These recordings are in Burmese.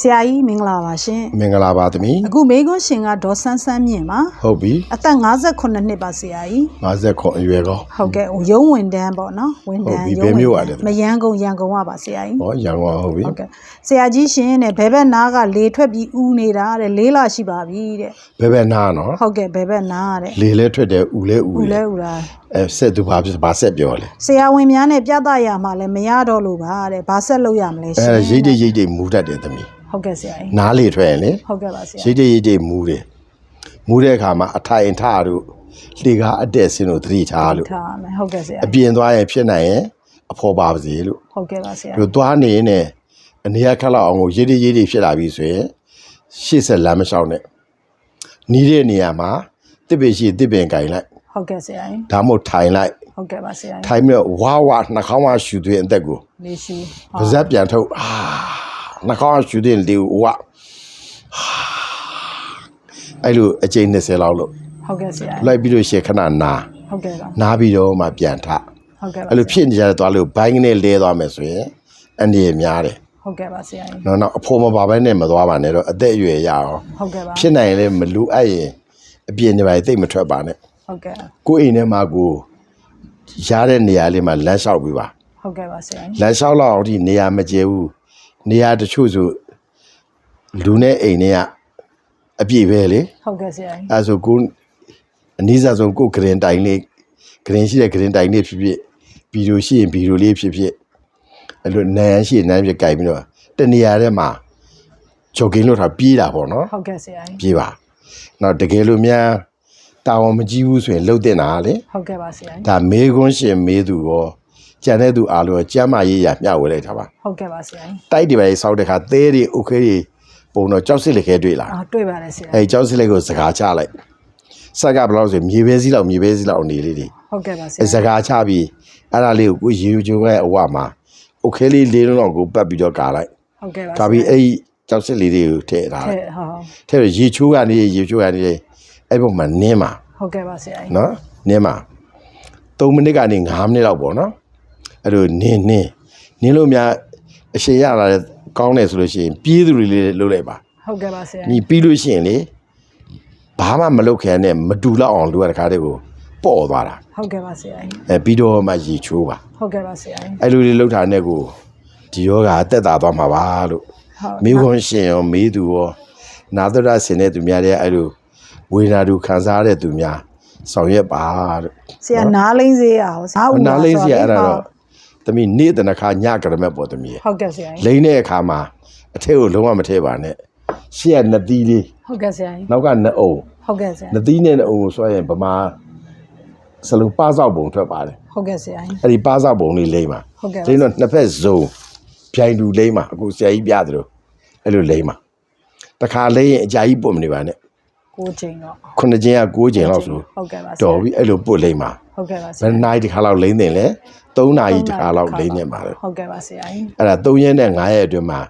ဆရာကြီးမင်္ဂလာပါရှင်မင်္ဂလာပါသမီးအခုမေကွန်းရှင်ကဒေါ်ဆန်းဆန်းမြင့်ပါဟုတ်ပြီအသက်58နှစ်ပါဆရာကြီး50ခွန်အရွယ်ကောဟုတ်ကဲ့ဟိုရုံးဝန်တန်းပေါ့နော်ဝန်တန်းဟုတ်ပြီရုံးဘယ်မြို့ဝန်ကလဲထမ်းမရန်ကုန်ရန်ကုန်ကပါဆရာကြီးဟောရန်ကုန်ဟုတ်ပြီဟုတ်ကဲ့ဆရာကြီးရှင်တဲ့ဘယ်ဘက်နားကလေထွက်ပြီးဥနေတာတဲ့လေးလရှိပါပြီတဲ့ဘယ်ဘက်နားနော်ဟုတ်ကဲ့ဘယ်ဘက်နားတဲ့လေလဲထွက်တယ်ဥလဲဥဥလဲလဲဥလား အဲဆက်သူဘာဖြစ်ဘာဆက်ပြောလဲဆရာဝန်များနဲ့ပြသရမှာလည်းမရတော့လို့ပါတဲ့ဘာဆက်လုပ်ရမလဲရှင်အဲရိတ်တိတ်ရိတ်တိတ်မူတတ်တယ်သမီးဟုတ်ကဲ့ဆရာကြီးနားလေထွက်ရင်လေဟုတ်ကဲ့ပါဆရာရိတ်တိတ်ရိတ်တိတ်မူတယ်မူတဲ့အခါမှာအထိုင်ထတို့လေကားအတက်စင်းတို့သတိထားလို့ထားမယ်ဟုတ်ကဲ့ဆရာအပြင်သွားရင်ဖြစ်နိုင်ရင်အဖော်ပါပါစေလို့ဟုတ်ကဲ့ပါဆရာပြီးတော့သွားနေရင်လည်းအနေရခက်လောက်အောင်ကိုရိတ်တိတ်ရိတ်တိတ်ဖြစ်လာပြီဆိုရင်ရှေ့ဆက်လမ်းမလျှောက်နဲ့နီးတဲ့နေရာမှာတစ်ပင်ရှိတစ်ပင်ကင်လိုက် ဟုတ်ကဲ့ဆရာကြီးဒါမှမဟုတ်ထိုင်လိုက်ဟုတ်ကဲ့ပါဆရာကြီးထိုင်ပြီးတော့ဝါဝါနှာခေါင်းဝရှူသွင်းအသက်ကိုလေးရှိပါဇက်ပြန်ထုတ်အာနှာခေါင်းဝရှူသွင်းလေဝါအဲ့လိုအချိန်20လောက်လို့ဟုတ်ကဲ့ဆရာကြီးလိုက်ပြီးတော့ရှေ့ခဏနာဟုတ်ကဲ့ပါနားပြီးတော့မှပြန်ထဟုတ်ကဲ့ပါအဲ့လိုဖြစ်နေကြတဲ့သွားလို့ဘိုင်းကနေလဲသွားမယ်ဆိုရင်အနေရများတယ်ဟုတ်ကဲ့ပါဆရာကြီးနော်နော်အဖိုးမပါဘဲနဲ့မသွားပါနဲ့တော့အသက်အရွယ်ရအောင်ဟုတ်ကဲ့ပါဖြစ်နိုင်ရင်လည်းမလူအပ်ရင်အပြင်နေပါလေတိတ်မထွက်ပါနဲ့ ဟုတ်ကဲ့ကိုယ်အိမ်ထဲမှာကိုရတဲ့နေရာလေးမှာလမ်းလျှောက်ပြီးပါဟုတ်ကဲ့ပါဆရာကြီးလမ်းလျှောက်လောက်အောင်ဒီနေရာမကျဲဘူးနေရာတချို့ဆိုလူနဲ့အိမ်တွေကအပြည့်ပဲလေဟုတ်ကဲ့ဆရာကြီးအဲဆိုကိုအနည်းစားဆုံးကိုဂရင်တိုင်လေးဂရင်ရှိတဲ့ဂရင်တိုင်လေးဖြစ်ဖြစ်ဗီဒီယိုရှိရင်ဗီဒီယိုလေးဖြစ်ဖြစ်အဲ့လိုနန်းရှိရင်နန်းဖြစ်ကြိုက်ပြီးတော့တနေရာထဲမှာဂျော်ကင်းလို့ထားပြေးတာပေါ့နော်ဟုတ်ကဲ့ဆရာကြီးပြေးပါနောက်တကယ်လို့များ တာဝန်မကြီးဘူးဆိုရင်လှုပ်တင်တာလေဟုတ်ကဲ့ပါဆရာဒါမေခွန်းရှင်မေးသူရောကျန်တဲ့သူအားလုံးကျမ်းမာရေးရမျှဝေလိုက်တာပါဟုတ်ကဲ့ပါဆရာတိုက်တွေပဲစောက်တဲ့ခါသဲတွေအုတ်ခဲတွေပုံတော့ကြောက်စစ်လက်ခဲတွေ့လာအာတွေ့ပါတယ်ဆရာအဲကြောက်စစ်လက်ကိုစကားချလိုက်စက်ကဘလောက်ဆိုမြေပဲစည်းလောက်မြေပဲစည်းလောက်အနေလေးတွေဟုတ်ကဲ့ပါဆရာစကားချပြီးအဲ့ဒါလေးကိုကိုရေချိုးရဲ့အဝမှာအုတ်ခဲလေးလေးလုံးတော့ကိုပတ်ပြီးတော့ကာလိုက်ဟုတ်ကဲ့ပါကာပြီးအဲ့ကြောက်စစ်လေးတွေကိုထည့်ထားလိုက်ထည့်ဟုတ်ထည့်ရေချိုးကနေရေချိုးကနေ အဲ့ပုံမှာနင်းမှာဟုတ်ကဲ့ပါဆရာကြီးနော်နင်းမှာ3မိနစ်ကနေ5မိနစ်လောက်ပေါ့နော်အဲ့လိုနင်းနင်းနင်းလို့များအရှင်ရလာတဲ့ကောင်းတယ်ဆိုလို့ရှိရင်ပြေးသူတွေလေးလှုပ်လိုက်ပါဟုတ်ကဲ့ပါဆရာညီကြီးပြီးလို့ရှိရင်လေဘာမှမလုပ်ခင်နဲ့မတူတော့အောင်လူရတဲ့ခါတည်းကိုပေါ့သွားတာဟုတ်ကဲ့ပါဆရာကြီးအဲပြီးတော့မှရေချိုးပါဟုတ်ကဲ့ပါဆရာကြီးအဲ့လိုလေးလှုပ်တာနဲ့ကိုဒီယောဂအသက်သာသွားမှာပါလို့ဟုတ်မိခွန်ရှင်ရောမေးသူရောနာသရဆင်တဲ့သူများတဲ့အဲ့လို ဝေဒနာတူခံစားရတဲ့သူများဆောင်ရွက်ပါလို့ဆရာနားလိမ့်စေရအောင်ဇာဦးနားလေးစီရအဲ့ဒါတော့သမီးနေ့တနခါညကရမက်ပေါ်သမီးရဲ့ဟုတ်ကဲ့ဆရာကြီးလိမ့်တဲ့အခါမှာအထက်ကိုလုံးဝမထည့်ပါနဲ့ရှေ့ကနှစ်သီးလေးဟုတ်ကဲ့ဆရာကြီးနောက်ကနှစ်အုံဟုတ်ကဲ့ဆရာနှစ်သီးနဲ့နှစ်အုံကိုဆွဲရင်ဗမာစလုံးပါဆောက်ပုံထွက်ပါတယ်ဟုတ်ကဲ့ဆရာကြီးအဲ့ဒီပါဆောက်ပုံလေးလိမ့်ပါဟုတ်ကဲ့လိမ့်တော့နှစ်ဖက်ဇုံပြိုင်တူလိမ့်ပါအခုဆရာကြီးပြသလိုအဲ့လိုလိမ့်ပါတခါလိမ့်ရင်အကြာကြီးပုတ်မနေပါနဲ့ ကိုချိန်တော့ခုနှစ်ချင်းက9ချင်းလောက်ဆိုဟုတ်ကဲ့ပါဆရာတော်ပြီအဲ့လိုပုတ်လိမ့်ပါဟုတ်ကဲ့ပါဆဘယ်ရာနှစ်နာရီတစ်ခါလောက်လိမ့်တယ်လဲ3နာရီတစ်ခါလောက်လိမ့်နေပါလေဟုတ်ကဲ့ပါဆရာကြီးအဲ့ဒါ3ရက်နဲ့9ရက်အတွင်းမှာ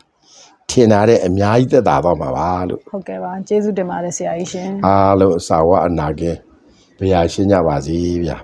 ထင်ထားတဲ့အများကြီးသက်သာသွားမှာပါလို့ဟုတ်ကဲ့ပါကျေးဇူးတင်ပါတယ်ဆရာကြီးရှင်အားလုံးအစာဝအနာကင်းဘုရားရှင်းကြပါစေဗျာ